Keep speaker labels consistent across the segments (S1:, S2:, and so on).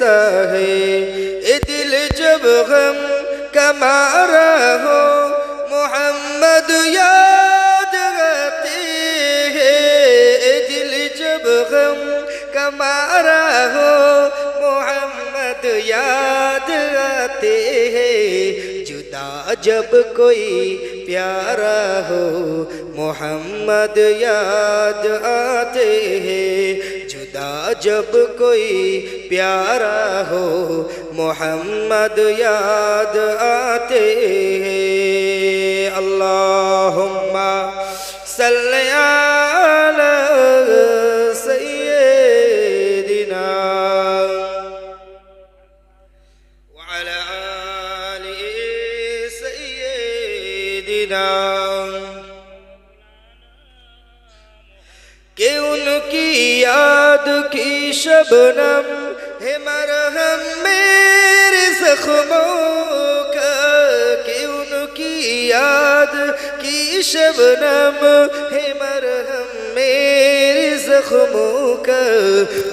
S1: ایسا ہے۔ اے دل جب غم کمارا ہو، محمد یاد رہتی ہے اے دل جب غم کمارا ہو، محمد یاد رہتے ہیں۔ جدا جب کوئی پیارا ہو، محمد یاد آتے ہیں۔ आते हैं जुदा जब कोई प्यारा हो मोहम्मद याद आते हैं अल्लाहुम्मा सल्ली शबनम हे मरहम मेरे जख्मों का कि उनकी याद की शबनम हे मरहम मेरे जख्मों का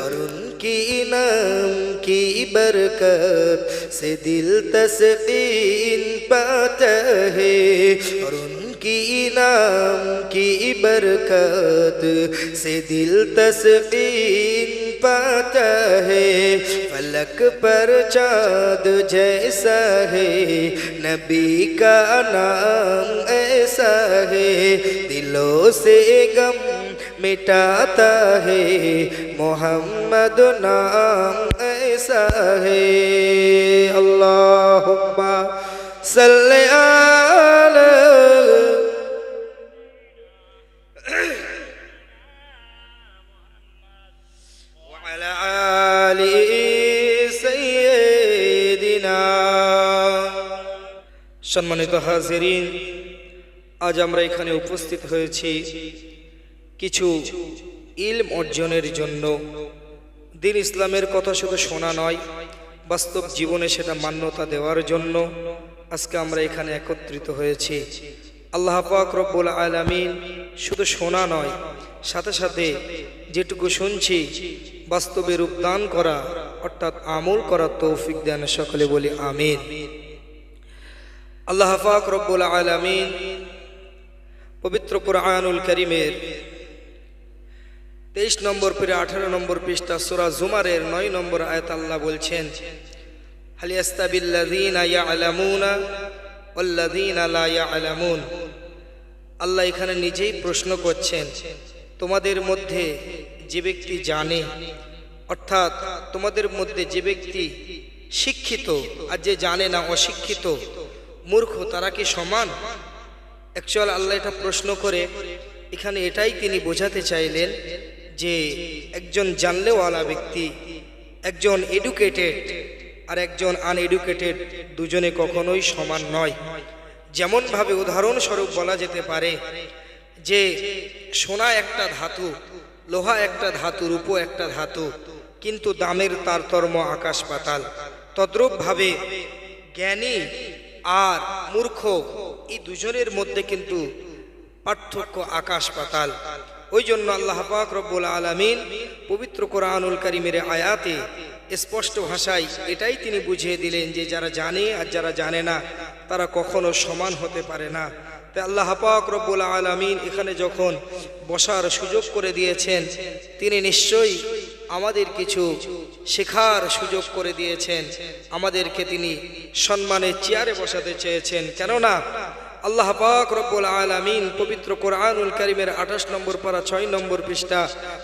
S1: और उनकी इनाम की बरकत से दिल तस्कीन पाता है और उनकी इनाम की बरकत से दिल तस्कीन پاتا ہے، فلک پر چاند جیسا ہے۔ نبی کا نام ایسا ہے، دلوں سے غم مٹاتا ہے۔ محمد نام ایسا ہے۔ اللہ صلی علی সম্মানিত হাজিরিন, আজ আমরা এখানে উপস্থিত হয়েছি কিছু ইলম অর্জনের জন্য। দিন ইসলামের কথা শুধু শোনা নয়, বাস্তব জীবনে সেটা মান্যতা দেওয়ার জন্য আজকে আমরা এখানে একত্রিত হয়েছি। আল্লাহ পাক রব্বুল আলামিন শুধু শোনা নয়, সাথে সাথে যেটুকু শুনছি, বাস্তবে রূপদান করা, অর্থাৎ আমল করার তৌফিক দেন সকলে বলি আমিন। আল্লাহ পাক রব্বুল আলামিন পবিত্র কোরআনুল করিমের তেইশ নম্বর পরে আঠারো নম্বর পৃষ্ঠা সুরা জুমারের নয় নম্বর আয়াত আল্লাহ বলছেন আল্লাহ এখানে নিজেই প্রশ্ন করছেন, তোমাদের মধ্যে যে ব্যক্তি জানে, অর্থাৎ তোমাদের মধ্যে যে ব্যক্তি শিক্ষিত আর যে জানে না অশিক্ষিত মূর্খ, তারা কি সমান? অ্যাকচুয়াল আল্লাহ এটা প্রশ্ন করে, এখানে এটাই তিনি বোঝাতে চাইলেন যে একজন জানলেওয়ালা ব্যক্তি, একজন এডুকেটেড আর একজন আনএডুকেটেড দুজনে কখনোই সমান নয়। যেমনভাবে উদাহরণস্বরূপ বলা যেতে পারে যে সোনা একটা ধাতু, লোহা একটা ধাতু, রূপো একটা ধাতু, কিন্তু দামের তারতর্ম আকাশ পাতাল। তদ্রূপভাবে জ্ঞানী আর মূর্খ, এই দুজনের মধ্যে কিন্তু পার্থক্য আকাশ পাতাল। ওই জন্য আল্লাহ পাক রব্বুল আলামিন পবিত্র কোরআনুল কারিমের আয়াতে স্পষ্ট ভাষায় এটাই তিনি বুঝিয়ে দিলেন যে যারা জানে আর যারা জানে না, তারা কখনো সমান হতে পারে না। তাই আল্লাহ পাক রব্বুল আলামিন এখানে যখন বসার সুযোগ করে দিয়েছেন, তিনি নিশ্চয়ই আমাদের কিছু শেখার সুযোগ করে দিয়েছেন। আমাদেরকে তিনি সম্মানের চেয়ারে বসাতে চেয়েছেন। কেননা আল্লাহ পাক রব্বুল আলামিন পবিত্র কোরআনুল কারিমের আঠাশ নম্বর পারা ছয় নম্বর পৃষ্ঠা,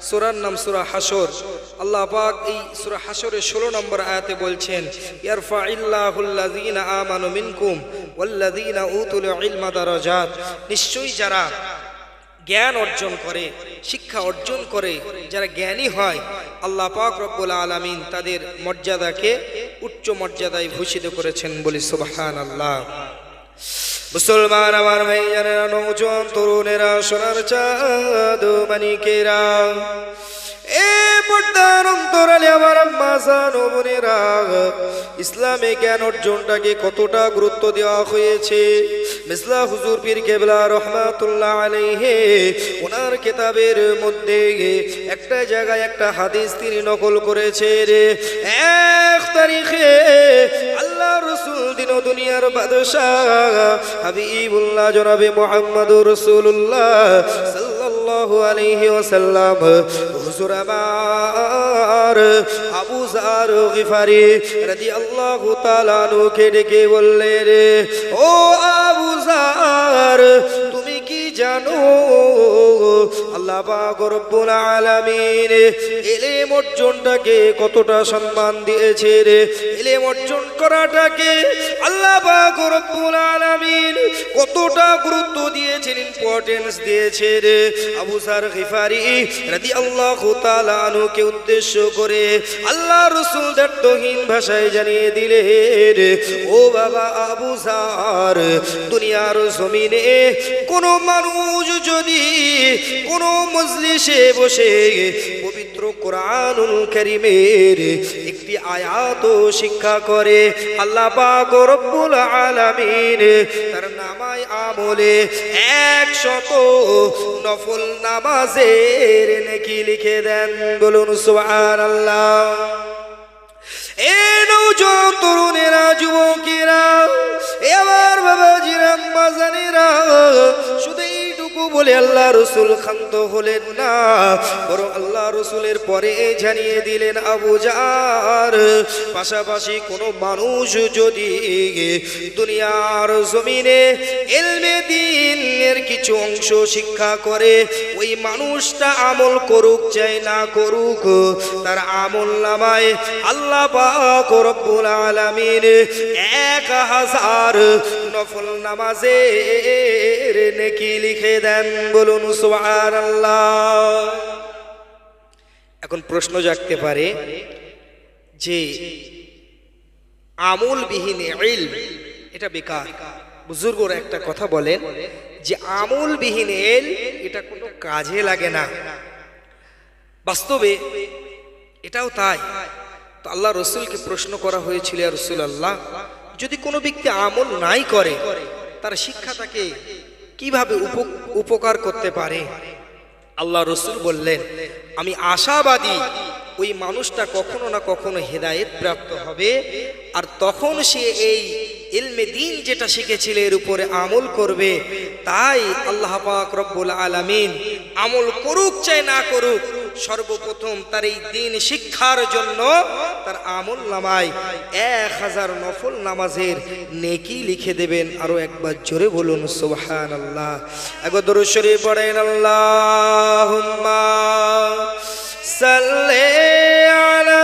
S1: সুরার নাম সুরা হাসর আল্লাহ পাক এই সুরা হাসরের ষোলো নম্বর আয়াতে বলছেন ইয়ারফা ইল্লাহুল্লাযীনা আমানু মিনকুম ওয়াল্লাযীনা উতুল ইলমা নিশ্চয়ই যারা জ্ঞান অর্জন করে, শিক্ষা অর্জন করে, যারা জ্ঞানী হয়, আল্লাহ পাক রব্বুল আলমিন তাদের মর্যাদাকে উচ্চ মর্যাদায় ভূষিত করেছেন বলি সুবাহান আল্লাহ মুসলমান আমার ভাইয়ানেরা নৌজন, তরুণেরা, সোনার চাঁদ, মানিকেরা এ ইসলামে জ্ঞান অর্জনটাকে কতটা গুরুত্ব দেওয়া হয়েছে? মিসলা হুজুর পীর কেবলা রহমাতুল্লাহ আলাইহে, ওনার কেতাবের মধ্যে একটা জায়গায় একটা হাদিস তিনি নকল করেছে রে এক তারিখে আল্লাহ রসুল দিন দুনিয়ার বাদশাহ হাবিবুল্লাহ জনাবে মোহাম্মদ রসুল্লাহ সাল্লাল্লাহু আলাইহি ওয়াসাল্লাম, হুজুর আমার আবু জার গিফারি রাদিয়াল্লাহু তাআলা আনহুকে ডেকে বললেন ও আবু জার, তুমি কি জানো? আল্লাহ রব্বুল আলামিন ইলম অর্জনটাকে কতটা সম্মান দিয়েছে রে ইলম অর্জন করাটাকে কতটা গুরুত্ব দিয়েছেন ইম্পর্টেন্স দিয়েছে রে আবু সার গিফারি রাদিয়াল্লাহু তাআলা আনহুকে উদ্দেশ্য করে আল্লাহ রাসূল দত্তহীন ভাষায় জানিয়ে দিলেন, ও বাবা আবু সার, দুনিয়ার জমিনে কোন মানুষ যদি কোন মজলিসে বসে পবিত্র কোরআনুল করিমের একটি আয়াত শিক্ষা করে আল্লাহ পাক রব্বুল আলামিন তার নামায় আমলে একশত নফল নামাজের নেকি লিখে দেন। বলুন এ নৌজন তরুণেরা, যুবকেরা, এ আমার বাবাজিরা মাজানেরা শুধু এইটুকু বলে আল্লাহ রসুল ক্ষান্ত হলেন না, বরং আল্লাহ রসুলের পরে জানিয়ে দিলেন আবু জার পাশাপাশি কোনো মানুষ যদি দুনিয়ার জমিনে এলমে দিনের কিছু অংশ শিক্ষা করে, ওই মানুষটা আমল করুক, চাই না করুক, তার আমল নামায় আল্লাহ পাক রব্বুল আলামিন এক হাজার নফল নামাজের নেকি লিখে দেন, বলুন সুবহানাল্লাহ। এখন প্রশ্ন জাগতে পারে যে আমলবিহীন ইলম, এটা বেকার। বুজুর্গরা একটা কথা বলেন যে আমলবিহীন এল এটা কোনো কাজে লাগে না। বাস্তবে এটাও তাই। তো আল্লাহ রসুলকে প্রশ্ন করা হয়েছিল রসুল আল্লাহ যদি কোনো ব্যক্তি আমল নাই করে, তার শিক্ষা তাকে কীভাবে উপ- উপকার করতে পারে? আল্লাহ রসুল বললেন, আমি আশাবাদী ওই মানুষটা কখনো না কখনো হেদায়েত প্রাপ্ত হবে, আর তখন সে এই ইলমে দিন যেটা শিখেছিল, এর উপরে আমল করবে। তাই আল্লাহ পাক রব্বুল আলামিন আমল করুক চাই না করুক, সর্বপ্রথম তার এই দিন শিক্ষার জন্য তার আমল নামায়। এক হাজার নফল নামাজের নেকি লিখে দেবেন। আরও একবার জোরে বলুন সুবহান আল্লাহ একবার দরুদ শরীফ পড়েন আল্লাহ সাল্লে আলা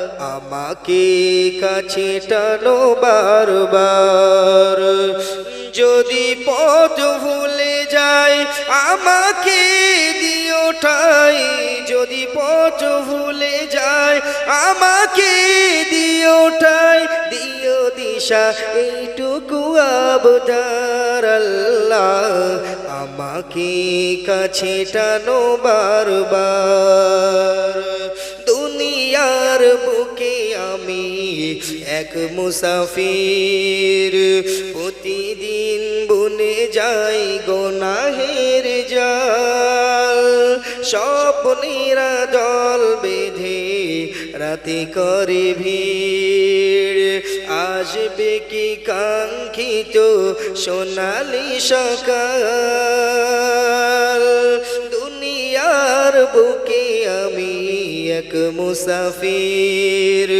S1: আমাকে কাছে টানো বারবার। যদি পথ ভুলে যায় আমাকে দিও ঠাই। যদি পথ ভুলে যায় আমাকে দিও ঠাই। দিও দিশা, এইটুকু আবদার আল্লাহ। আমাকে কাছে টানো বারবার। দুনিয়ার বুকে আমি এক মুসাফির। প্রতিদিন বনে যাই গোনাহের জাল। স্বপ্নেরা জল বেঁধে রাতে করে ভিড়। আসবে কি কাঙ্ক্ষিত সোনালি সকাল? দুনিয়ার বুকে আমি এক মুসাফির।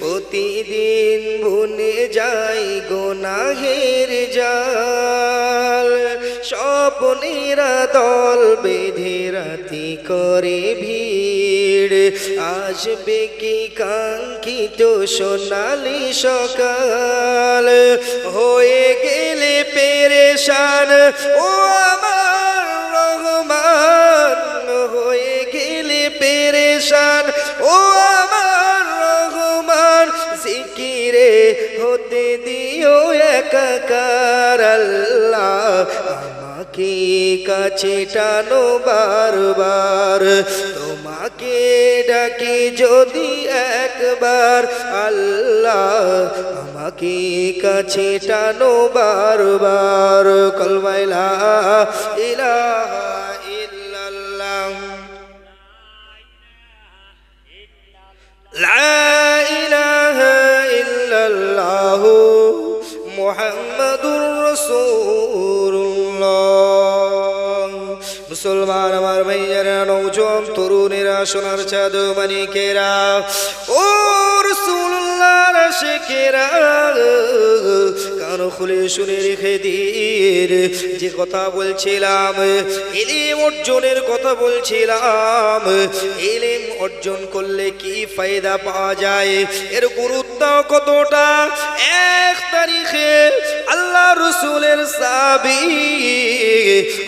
S1: প্রতিদিন বনে যাই গোনাহের জাল। স্বপ্নেরা দল বেঁধে রাতি করে ভিড়। আসবে কি কাঙ্ক্ষিত সোনালি সকাল? হয়ে গেলে পেরেশান, ও আল্লাহ আমাকে কাছে টানো বারবার। তোমাকে ডাকি যদি একবার, আল্লাহ আমাকে কাছে টানো বারবার। কলমাইলা ইলাহা ইল্লাল্লাহ। لا মুসলমান আমার ভাইয়ারা নৌজম তরুণেরা, সোনার চাঁদ মানিকেরা ও রসুল্লাহ শেখেরা কান খুলে শুনে রেখে দিন। যে কথা বলছিলাম এলিম অর্জনের কথা বলছিলাম এলিম অর্জন করলে কি ফায়দা পাওয়া যায়? এর গুরুত্ব কতটা? এক তারিখে আল্লাহ রসুলের সাবি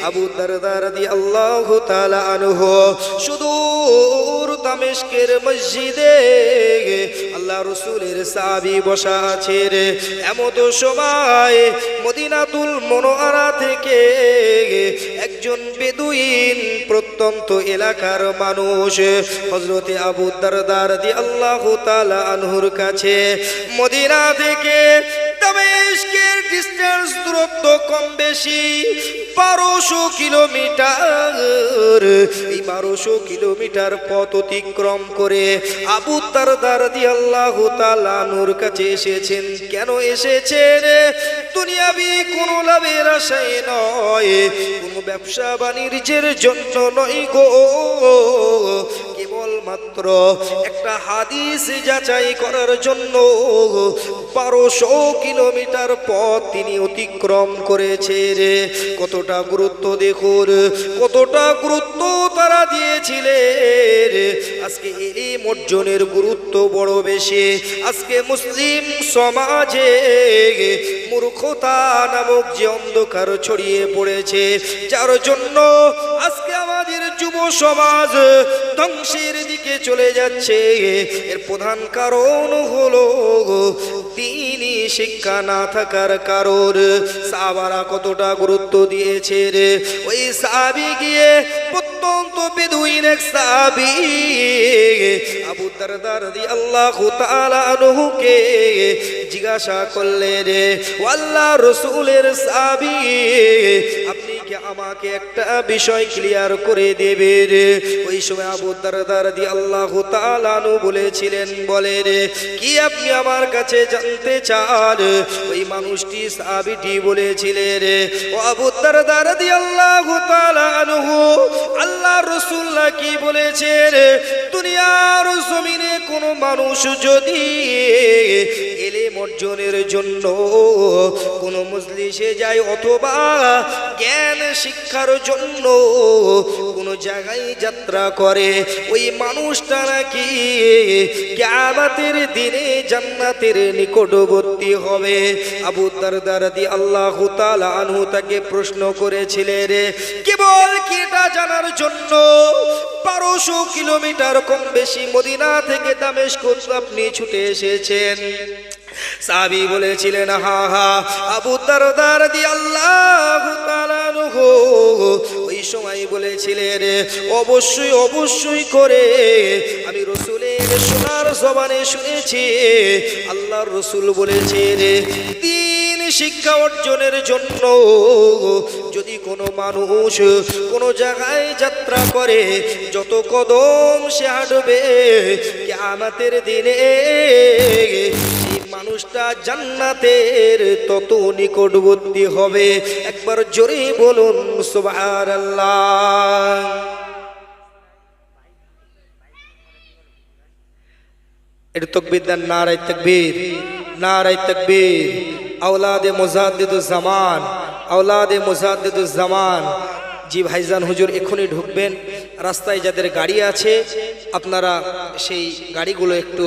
S1: আবু দারদার দি আল্লাহ আনহু সুদূর দামেস্কের মসজিদে আল্লাহ রসুলের সাবি বসা আছে রে। এমত সময় মদিনাতুল মনোয়ারা থেকে একজন বেদুইন প্রত্যন্ত এলাকার মানুষ হজরতে আবু দারদার দি আল্লাহ তাআলা আনহুর কাছে মদিনা থেকে ডিস্টেন্স দূরত্ব কম বেশি। বারোশো কিলোমিটার। এই বারোশো কিলোমিটার পথ অতিক্রম করে আবু দারদার দি আল্লাহ তালানুর কাছে এসেছেন। কেন এসেছেন? দুনিয়াবি কোনো লাভের আশায় নয়। কোনো ব্যবসা বাণিজ্যের জন্য নয় গো। কেবলমাত্র একটা হাদিস যাচাই করার জন্য বারোশো কিলোমিটার পথ তিনি অতিক্রম করেছে রে। কতটা গুরুত্ব দেখুন, কতটা গুরুত্ব তারা দিয়েছিলেন আজকে এই অর্জনের গুরুত্ব বড় বেশি। আজকে মুসলিম সমাজে মূর্খতা নামক যে অন্ধকার ছড়িয়ে পড়েছে, যার জন্য আজকে আমাদের যুব সমাজ ধ্বংসের দিকে চলে যাচ্ছে। এর প্রধান কারণ হলো দিনই শিক্ষা না থাকার কারণ সাবারা কতটা গুরুত্ব দিয়েছে রে? ওই সাবি গিয়ে প্রত্যন্ত বেদুইন এক সাবি আবু দারদার দি আল্লাহ তাআলা জিজ্ঞাসা করলে রে ও আল্লাহ রসুলের সাবি আপনি কি আমাকে একটা বিষয় ক্লিয়ার করে দেবে রে ওই সময় আবু দারদার দি আল্লাহ তাআলা আনহু বলেছিলেন বলে রে কি আপনি আমার কাছে জানতে চান? ওই মানুষটি সাবিটি বলেছিলেন রে ও আবু দারদার দি আল্লাহ তাআলা আনহু আল্লাহ রসুল্লাহ কি বলেছে দুনিয়ার জমিনে কোনো মানুষ যদি অর্জনের জন্য কোনো মজলিসে যায় অথবা জ্ঞান শিক্ষার জন্য কোনো জায়গায় যাত্রা করে। ওই মানুষটা নাকি কিয়ামতের দিনে জান্নাতের নিকটবর্তী হবে। আবু দারদার দি আল্লাহ আনহু তাকে প্রশ্ন করেছিলেন রে কেবল কি এটা জানার জন্য? বারোশো কিলোমিটার কম বেশি মদিনা থেকে দামেশ আপনি ছুটে এসেছেন। সাবি বলেছিলেন, হা হা, আবু দারদার দি আল্লাহ ওই সময় বলেছিলেন, অবশ্যই অবশ্যই করে আমি রসুলের সোনার জবানে শুনেছি, আল্লাহর রসুল বলেছেন, তিন শিক্ষা অর্জনের জন্য যদি কোনো মানুষ কোনো জায়গায় যাত্রা করে, যত কদম সে হাঁটবে আমাদের দিনে মানুষটা জান্নাতের তত নিকটবর্তী হবে। একবার জোরে বলুন, সুবহানাল্লাহ। এটা তকবীর দেন নারাই তকবীর নারাই তকবীর। আওলাদে মুজাদ্দিদুজ জামান, আওলাদে মুজাদ্দিদুজ জামান। জি ভাইজান, হুজুর এখনই ঢুকবেন। রাস্তায় যাদের গাড়ি আছে, আপনারা সেই গাড়িগুলো একটু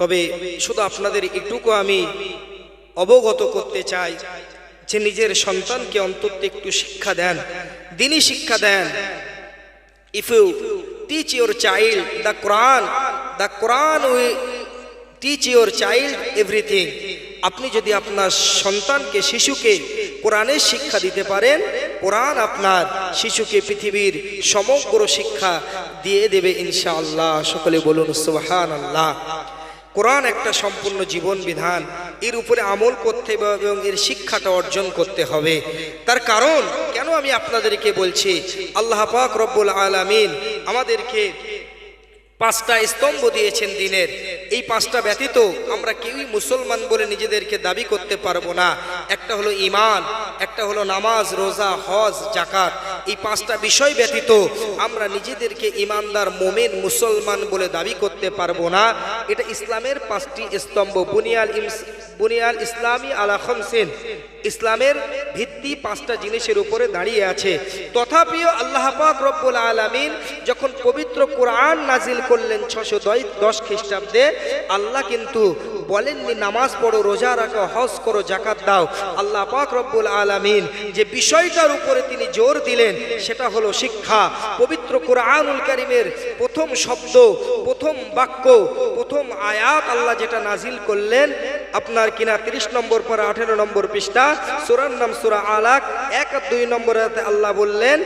S1: তবে শুধু আপনাদের একটুকু আমি অবগত করতে চাই যে নিজের সন্তানকে অন্তত একটু শিক্ষা দেন, দিনই শিক্ষা দেন। If you teach your child the quran the quran will teach your child everything আপনি যদি আপনার সন্তানকে, শিশুকে কোরআনের শিক্ষা দিতে পারেন, কোরআন আপনার শিশুকে পৃথিবীর সমগ্র শিক্ষা দিয়ে দেবে ইনশাআল্লাহ। সকলে বলুন সুবহান আল্লাহ কোরআন একটা সম্পূর্ণ জীবন বিধান। এর উপরে আমল করতে হবে এবং এর শিক্ষাটা অর্জন করতে হবে। তার কারণ, কেন আমি আপনাদেরকে বলছি, আল্লাহ পাক রব্বুল আলামিন আমাদেরকে পাঁচটা স্তম্ভ দিয়েছেন দিনের। এই পাঁচটা ব্যতীত আমরা কেউই মুসলমান বলে নিজেদেরকে দাবি করতে পারব না। একটা হলো ইমান একটা হলো নামাজ, রোজা, হজ জাকাত এই পাঁচটা বিষয় ব্যতীত আমরা নিজেদেরকে ইমানদার মোমেন মুসলমান বলে দাবি করতে পারব না। এটা ইসলামের পাঁচটি স্তম্ভ, বুনিয়াল বুনিয়াল ইসলামী আলা খমসিন। ইসলামের ভিত্তি পাঁচটা জিনিসের উপরে দাঁড়িয়ে আছে। তথাপিও আল্লাহ পাক রব্বুল আলামিন যখন পবিত্র কোরআন নাজিল করলেন ছশো দশ খ্রিস্টাব্দে, আল্লাহ কিন্তু বলেননি, নামাজ পড়ো, রোজা রাখো, হজ করো জাকাত দাও। আল্লাহ পাক রব্বুল আলামিন যে বিষয়টার উপরে তিনি জোর দিলেন, সেটা হলো শিক্ষা। পবিত্র কোরআনুল কারিমের প্রথম শব্দ, প্রথম বাক্য, প্রথম আয়াত আল্লাহ যেটা নাজিল করলেন আপনার কিনা তিরিশ নম্বর পর আঠেরো নম্বর পৃষ্ঠা, সুরার নাম সুরা আলাক, এক দুই নম্বর আল্লাহ বললেন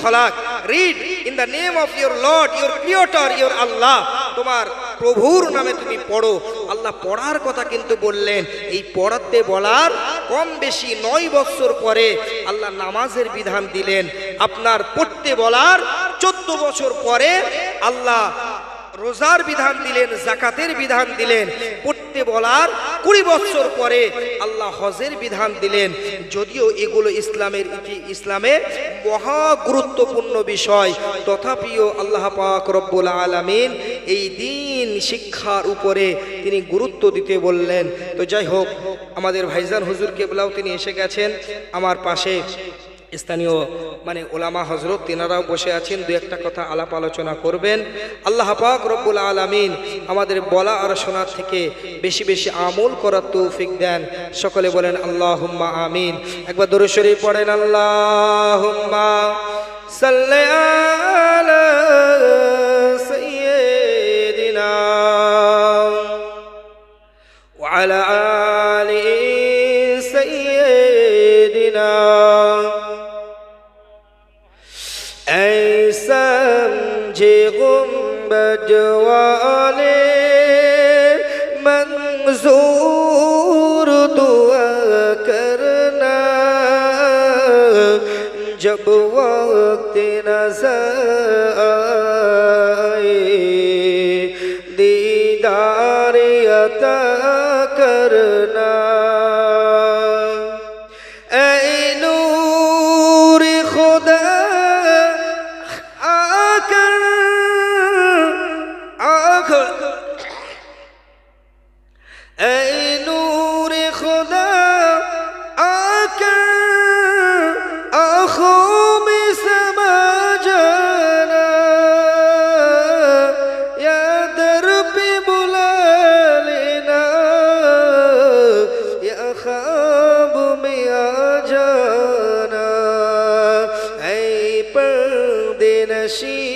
S1: খলাক। Read in the name of your Lord your creator your Allah তোমার প্রভুর নামে তুমি পড়ো। আল্লাহ পড়ার কথা কিন্তু বললেন, এই পড়াতে বলার কম বেশি নয় বছর পরে আল্লাহ নামাজের বিধান দিলেন। আপনার পড়তে বলার চোদ্দ বছর পরে আল্লাহ রোজার বিধান দিলেন, জাকাতের বিধান দিলেন, পড়তে বলার কুড়ি বছর পরে আল্লাহ হজের বিধান দিলেন। যদিও এগুলো ইসলামের ইসলামে মহা গুরুত্বপূর্ণ বিষয়, তথাপিও আল্লাহ পাক রব্বুল আলামিন এই দিন শিক্ষার উপরে তিনি গুরুত্ব দিতে বললেন। তো যাই হোক, আমাদের ভাইজান হুজুর কেবলাও তিনি এসে গেছেন, আমার পাশে। স্থানীয় মানে ওলামা হজরত তেনারাও বসে আছেন, দু একটা কথা আলাপ আলোচনা করবেন। আল্লাহ পাক রব্বুল আলমিন আমাদের বলা আর শোনার থেকে বেশি বেশি আমল করার তৌফিক দেন। সকলে বলেন আল্লাহ আমিন। একবার দূরে শরীফ পড়েন আল্লাহ সাল্লি गुम्बज वाले मंजूर दुआ करना जब वक्त नजर आए दीदार अता करना she